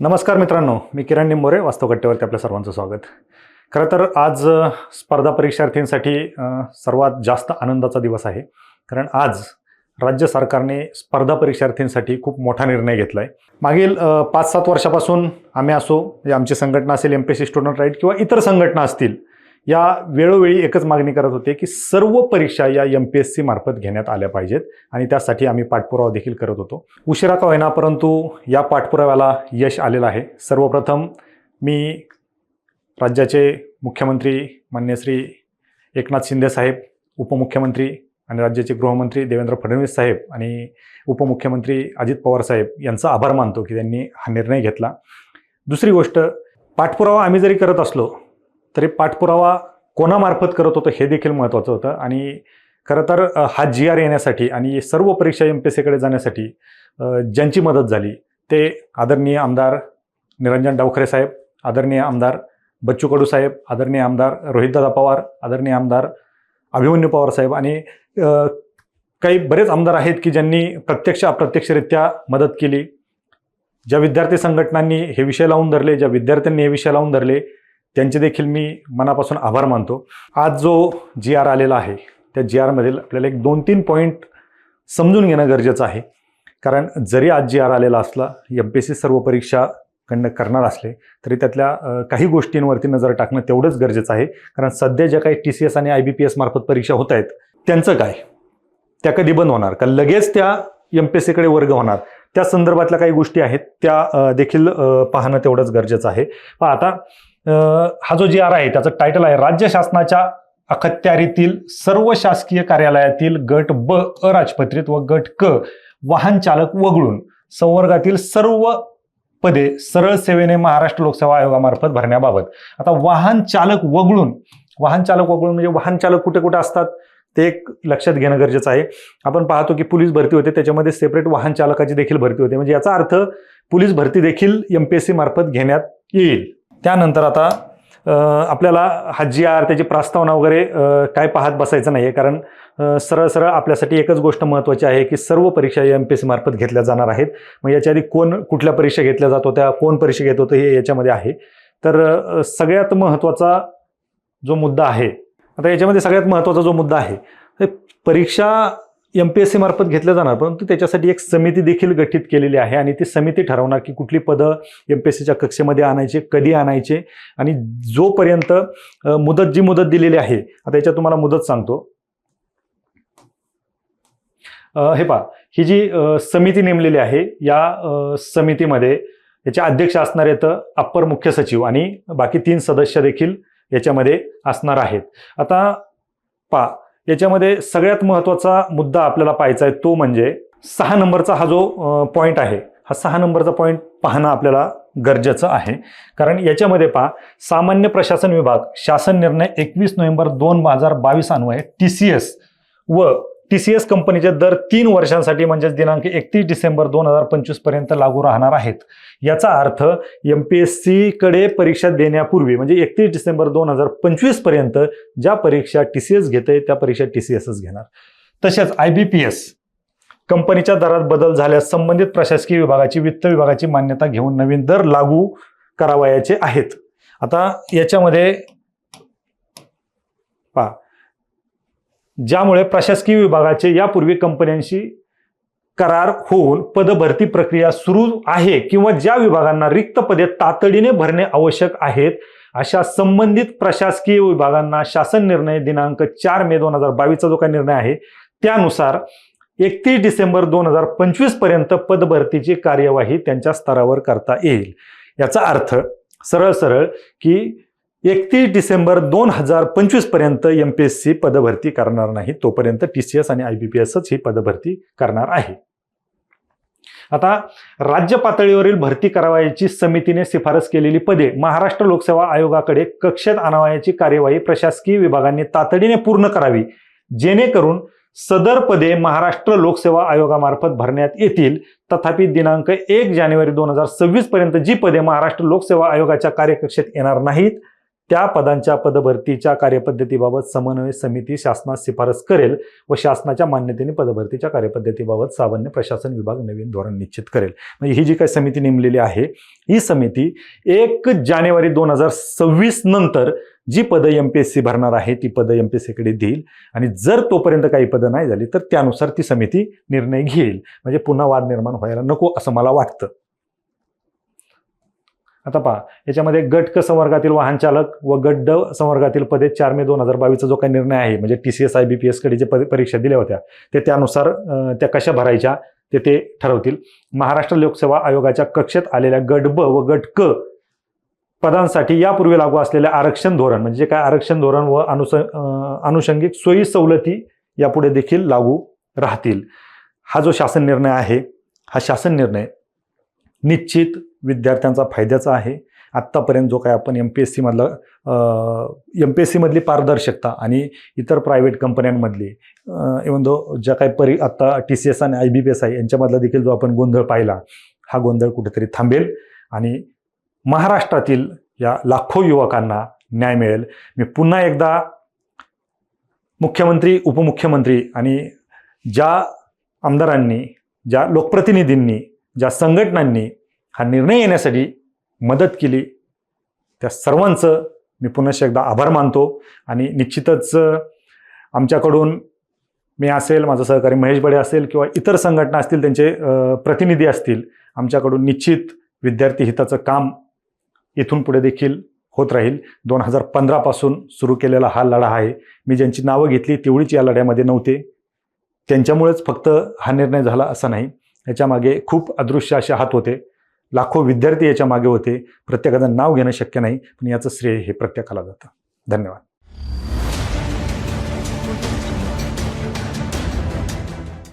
नमस्कार मित्रांनो मी किरण निंबोरे वास्तवकट्ट्यावरती आपल्या सर्वांचं स्वागत. खरं तर आज स्पर्धा परीक्षार्थींसाठी सर्वात जास्त आनंदाचा दिवस आहे. कारण आज राज्य सरकारने स्पर्धा परीक्षार्थींसाठी खूप मोठा निर्णय घेतला आहे मागील पाच सात वर्षापासून आम्ही असो या आमची संघटना असेल M P C student right किंवा इतर संघटना असतील या वेळोवेळी एकच मागणी करत होते की सर्व परीक्षा या एम पी एस सी मार्फत घेण्यात आल्या पाहिजेत आणि त्यासाठी आम्ही पाठपुरावा देखील करत होतो. उशिरा का होईना परंतु या पाठपुराव्याला यश आलेलं आहे. सर्वप्रथम मी राज्याचे मुख्यमंत्री मान्य श्री एकनाथ शिंदे साहेब उपमुख्यमंत्री आणि राज्याचे गृहमंत्री देवेंद्र फडणवीस साहेब आणि उपमुख्यमंत्री अजित पवार साहेब यांचा आभार मानतो की त्यांनी हा निर्णय घेतला. दुसरी गोष्ट पाठपुरावा आम्ही जरी करत असलो तरी पाठपुरावा कोणामार्फत करत होतं हे देखील महत्त्वाचं होतं. आणि खरं तर हा जी आर येण्यासाठी आणि सर्व परीक्षा एम पी एस सीकडे जाण्यासाठी ज्यांची मदत झाली ते आदरणीय आमदार निरंजन डावखरे साहेब आदरणीय आमदार बच्चू कडू साहेब आदरणीय आमदार रोहितदादा पवार आदरणीय आमदार अभिमन्यू पवार साहेब आणि काही बरेच आमदार आहेत की ज्यांनी प्रत्यक्ष अप्रत्यक्षरित्या मदत केली. ज्या विद्यार्थी संघटनांनी हे विषय लावून धरले ज्या विद्यार्थ्यांनी हे विषय लावून धरले त्यांचे देखील मी मनापासून आभार मानतो. आज जो जी आर आलेला आहे त्या जी आरमधील आपल्याला एक दोन तीन पॉईंट समजून घेणं गरजेचं आहे. कारण जरी आज जी आर आलेला असला एम पी एस सी सर्व परीक्षा कंडक्ट करणार असले तरी त्यातल्या काही गोष्टींवरती नजर टाकणं तेवढंच गरजेचं आहे. कारण सध्या ज्या काही टी सी एस आणि आय बी पी एस मार्फत परीक्षा होत आहेत त्यांचं काय? त्या कधी बंद होणार? का लगेच त्या एम पी एस सीकडे वर्ग होणार. त्या संदर्भातल्या काही गोष्टी आहेत त्या देखील पाहणं तेवढंच गरजेचं आहे. पण आता हा जो जी आर आहे त्याचं टायटल आहे राज्य शासनाच्या अखत्यारीतील सर्व शासकीय कार्यालयातील गट ब अराजपत्रित व गट क वाहन चालक वगळून संवर्गातील सर्व पदे सरळ सेवेने महाराष्ट्र लोकसेवा आयोगामार्फत भरण्याबाबत. आता वाहन चालक वगळून वाहन चालक वगळून म्हणजे वाहन चालक कुठे कुठे असतात ते एक लक्षात घेणं गरजेचं आहे. आपण पाहतो की पोलीस भरती होते त्याच्यामध्ये सेपरेट वाहन चालकाची देखील भरती होते. म्हणजे याचा अर्थ पोलीस भरती देखील एम पी एस सी मार्फत घेण्यात येईल. त्यानंतर आता आपल्याला हा आर त्याची प्रस्तावना वगैरे काय पाहत बसायचं नाही आहे कारण सरळ सरळ आपल्यासाठी एकच गोष्ट महत्त्वाची आहे की सर्व परीक्षा एम पी एस सी मार्फत घेतल्या जाणार आहेत. मग याच्या आधी कोण कुठल्या परीक्षा घेतल्या जात होत्या कोण परीक्षा घेत होतं हे याच्यामध्ये आहे. तर सगळ्यात महत्त्वाचा जो मुद्दा आहे आता याच्यामध्ये सगळ्यात महत्त्वाचा जो मुद्दा आहे परीक्षा एम पी एस सी मार्फत घेतल्या जाणार परंतु त्याच्यासाठी एक समिती देखील गठीत केलेली आहे आणि ती समिती ठरवणार की कुठली पदं एम पी एस सीच्या कक्षेमध्ये आणायचे कधी आणायचे आणि जोपर्यंत मुदत जी मुदत दिलेली आहे आता याच्यात तुम्हाला मुदत सांगतो. हे पहा ही जी समिती नेमलेली आहे या समितीमध्ये याचे अध्यक्ष असणार आहेत अप्पर मुख्य सचिव आणि बाकी तीन सदस्य देखील याच्यामध्ये असणार आहेत. आता पा याच्यामध्ये सगळ्यात महत्त्वाचा मुद्दा आपल्याला पाहायचा आहे तो म्हणजे सहा नंबरचा हा जो पॉईंट आहे हा सहा नंबरचा पॉईंट पाहणं आपल्याला गरजेचं आहे. कारण याच्यामध्ये पहा सामान्य प्रशासन विभाग शासन निर्णय एकवीस नोव्हेंबर दोन हजार बावीस अन्वये टी सी एस व टी सी एस कंपनीचे दर तीन वर्षांसाठी म्हणजेच दिनांक एकतीस डिसेंबर दोन हजार पंचवीसपर्यंत लागू राहणार आहेत. याचा अर्थ एम पी एस सीकडे परीक्षा देण्यापूर्वी म्हणजे एकतीस डिसेंबर दोन हजार पंचवीसपर्यंत ज्या परीक्षा टी सी एस घेते त्या परीक्षा टी सी एसच घेणार. तसेच आय बी पी एस कंपनीच्या दरात बदल झाल्यास संबंधित प्रशासकीय विभागाची वित्त विभागाची मान्यता घेऊन नवीन दर लागू करावयाचे आहेत. आता याच्यामध्ये पहा. ज्यामुळे प्रशासकीय विभागाचे यापूर्वी कंपन्यांशी करार होऊन पदभरती प्रक्रिया सुरू आहे किंवा ज्या विभागांना रिक्त पदे तातडीने भरणे आवश्यक आहेत अशा संबंधित प्रशासकीय विभागांना शासन निर्णय दिनांक चार मे दोन हजार बावीसचा जो काही निर्णय आहे त्यानुसार एकतीस डिसेंबर दोन हजार पंचवीसपर्यंत पदभरतीची कार्यवाही त्यांच्या स्तरावर करता येईल. याचा अर्थ सरळ सरळ की एकतीस डिसेंबर दोन हजार पंचवीसपर्यंत एम पी एस सी पदभरती करणार नाही तोपर्यंत टी सी एस आणि आय बी पी एसच ही पदभरती करणार आहे. आता राज्य पातळीवरील भरती करावयाची समितीने शिफारस केलेली पदे महाराष्ट्र लोकसेवा आयोगाकडे कक्षेत आणावयाची कार्यवाही प्रशासकीय विभागांनी तातडीने पूर्ण करावी जेणेकरून सदर पदे महाराष्ट्र लोकसेवा आयोगामार्फत भरण्यात येतील. तथापि दिनांक एक जानेवारी दोन हजार सव्वीस पर्यंत जी पदे महाराष्ट्र लोकसेवा आयोगाच्या कार्यकक्षेत येणार नाहीत त्या पदांच्या पदभरतीच्या कार्यपद्धतीबाबत समन्वय समिती शासनास शिफारस करेल व शासनाच्या मान्यतेने पदभरतीच्या कार्यपद्धतीबाबत सामान्य प्रशासन विभाग नवीन धोरण निश्चित करेल. म्हणजे ही जी काही समिती नेमलेली आहे ही समिती एक जानेवारी दोन हजार सव्वीस नंतर जी पदं एम पी एस सी भरणार आहे ती पदं एम पी एस सीकडे देईल. आणि जर तोपर्यंत काही पदं नाही झाली तर त्यानुसार ती समिती निर्णय घेईल. म्हणजे पुन्हा वाद निर्माण व्हायला नको असं मला वाटतं. आता पहा याच्यामध्ये गट क संवर्गातील वाहन चालक व गट ड संवर्गातील पदे चार मे दोन हजार बावीसचा जो काही निर्णय आहे म्हणजे T C S I B P एसकडे जे पद परीक्षा दिल्या होत्या ते त्यानुसार त्या कशा भरायच्या ते ते ठरवतील. महाराष्ट्र लोकसेवा आयोगाच्या कक्षेत आलेल्या गट ब व गट क पदांसाठी यापूर्वी लागू असलेले आरक्षण धोरण म्हणजे जे काय आरक्षण धोरण व अनुस अनुषंगिक सोयी सवलती यापुढे देखील लागू राहतील. हा जो शासन निर्णय आहे हा शासन निर्णय निश्चित विद्यार्थ्यांचा फायद्याचा आहे. आत्तापर्यंत जो काय आपण एम पी एस सीमधला एम पी एस सीमधली पारदर्शकता आणि इतर प्रायव्हेट कंपन्यांमधली इवन दो ज्या काही परी आत्ता टी सी एस आणि I B P S I यांच्यामधला देखील जो आपण गोंधळ पाहिला हा गोंधळ कुठेतरी थांबेल आणि महाराष्ट्रातील या लाखो युवकांना न्याय मिळेल. मी पुन्हा एकदा मुख्यमंत्री उपमुख्यमंत्री आणि ज्या आमदारांनी ज्या लोकप्रतिनिधींनी ज्या संघटनांनी हा निर्णय येण्यासाठी मदत केली त्या सर्वांचं मी पुनश्च एकदा आभार मानतो. आणि निश्चितच आमच्याकडून मी असेल माझा सहकारी महेश बडे असेल किंवा इतर संघटना असतील त्यांचे प्रतिनिधी असतील आमच्याकडून निश्चित विद्यार्थी हिताचं काम इथून पुढे देखील होत राहील. दोन हजार पंधरापासून सुरू केलेला हा लढा आहे. मी ज्यांची नावं घेतली तेवढीच या लढ्यामध्ये नव्हते. त्यांच्यामुळेच फक्त हा निर्णय झाला असा नाही. याच्यामागे खूप अदृश्य असे हात होते. लाखो विद्यार्थी याच्या मागे होते. प्रत्येकाचं नाव घेणं शक्य नाही. पण याचं श्रेय हे प्रत्येकाला जातं. धन्यवाद.